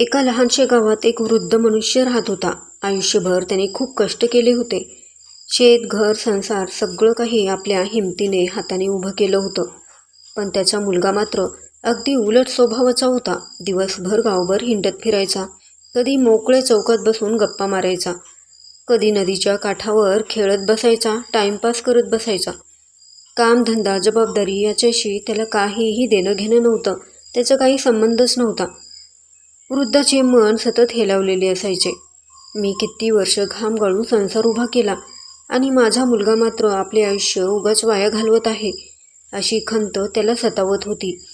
एका लहानशा गावात एक वृद्ध मनुष्य राहत होता. आयुष्यभर त्याने खूप कष्ट केले होते. शेत घर संसार सगळं काही आपल्या हिमतीने हाताने उभं केलं होतं. पण त्याचा मुलगा मात्र अगदी उलट स्वभावाचा होता. दिवसभर गावभर हिंडत फिरायचा. कधी मोकळे चौकात बसून गप्पा मारायचा. कधी नदीच्या काठावर खेळत बसायचा टाइमपास करत बसायचा. कामधंदा जबाबदारी याच्याशी त्याला काहीही देणं घेणं नव्हतं. त्याचा काही संबंधच नव्हता. वृद्धाचे मन सतत हेलावलेले असायचे. मी किती वर्ष घाम गाळून संसार उभा केला आणि माझा मुलगा मात्र आपले आयुष्य उगाच वाया घालवत आहे अशी खंत त्याला सतावत होती.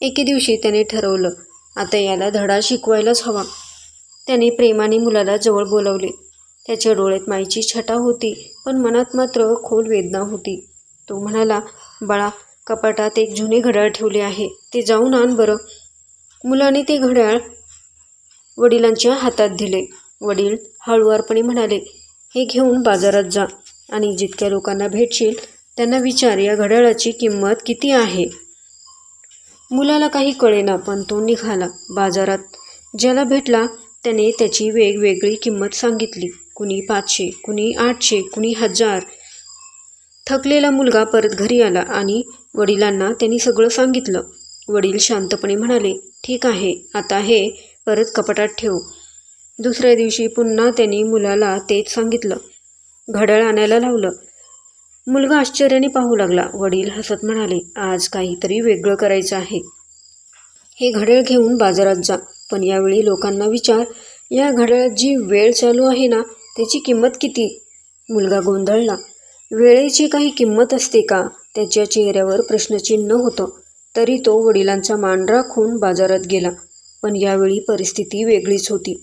एके दिवशी त्याने ठरवलं आता याला धडा शिकवायलाच हवा. त्याने प्रेमाने मुलाला जवळ बोलावले. त्याच्या डोळ्यात माईची छटा होती पण मनात मात्र खोल वेदना होती. तो म्हणाला बाळा कपाटात एक जुने घड्याळ ठेवले आहे ते जाऊन आण बरं. मुलाने ते घड्याळ वडिलांच्या हातात दिले. वडील हळुवारपणे म्हणाले हे घेऊन बाजारात जा आणि जितक्या लोकांना भेटशील त्यांना विचार या घड्याळाची किंमत किती आहे? मुलाला काही कळेना पण तो निघाला. बाजारात ज्याला भेटला त्याने त्याची वेगवेगळी किंमत सांगितली. कुणी पाचशे कुणी आठशे कुणी हजार. थकलेला मुलगा परत घरी आला आणि वडिलांना त्यांनी सगळं सांगितलं. वडील शांतपणे म्हणाले ठीक आहे आता हे परत कपाटात ठेव. दुसऱ्या दिवशी पुन्हा त्यांनी मुलाला तेच सांगितलं. घड्याळ आणायला लावलं. मुलगा आश्चर्याने पाहू लागला. वडील हसत म्हणाले आज काहीतरी वेगळं करायचं आहे. हे घड्याळ घेऊन बाजारात जा. पण यावेळी लोकांना विचार. या घड्याळात जी वेळ चालू आहे ना त्याची किंमत किती मुलगा गोंधळला. वेळेची काही किंमत असते का त्याच्या चेहऱ्यावर प्रश्नचिन्ह होतं. तरी तो वडिलांचा मान राखून बाजारात गेला. पण यावेळी परिस्थिती वेगळीच होती.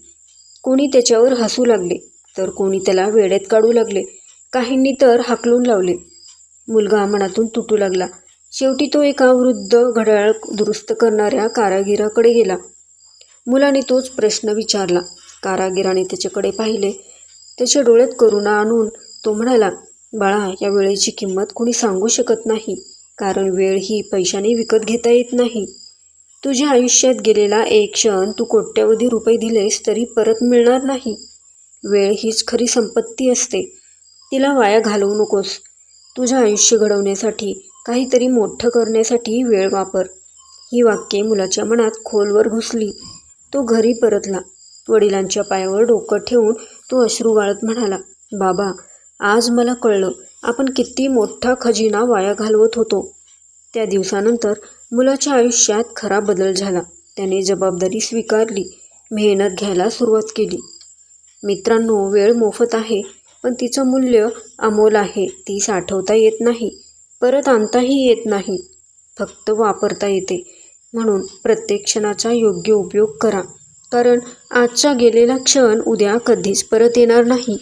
कोणी त्याच्यावर हसू लागले तर कोणी त्याला वेड्यात काढू लागले. काहींनी तर हाकलून लावले. मुलगा मनातून तुटू लागला. शेवटी तो एका वृद्ध घड्याळ दुरुस्त करणाऱ्या कारागिराकडे गेला. मुलाने तोच प्रश्न विचारला. कारागिराने त्याच्याकडे पाहिले. त्याच्या डोळ्यात करुणा आणून तो म्हणाला बाळा या वेळेची किंमत कोणी सांगू शकत नाही. कारण वेळ ही पैशाने विकत घेता येत नाही. तुझ्या आयुष्यात गेलेला एक क्षण तू कोट्यवधी रुपये दिलेस तरी परत मिळणार नाही. वेळ हीच खरी संपत्ती असते. तिला वाया घालवू नकोस. तुझं आयुष्य घडवण्यासाठी काहीतरी मोठं करण्यासाठी वेळ वापर. ही वाक्ये मुलाच्या मनात खोलवर घुसली. तो घरी परतला. वडिलांच्या पायावर डोकं ठेवून तो अश्रू वाळत म्हणाला बाबा आज मला कळलं आपण किती मोठा खजिना वाया घालवत होतो. त्या दिवसानंतर मुलाच्या आयुष्यात खरा बदल झाला. त्याने जबाबदारी स्वीकारली. मेहनत घ्यायला सुरुवात केली. मित्रांनो वेळ मोफत आहे पण तिचं मूल्य अमोल आहे ती साठवता येत नाही. परत आणताही येत नाही. फक्त वापरता येते. म्हणून प्रत्येक क्षणाचा योग्य उपयोग करा. कारण आजचा गेलेला क्षण उद्या कधीच परत येणार नाही.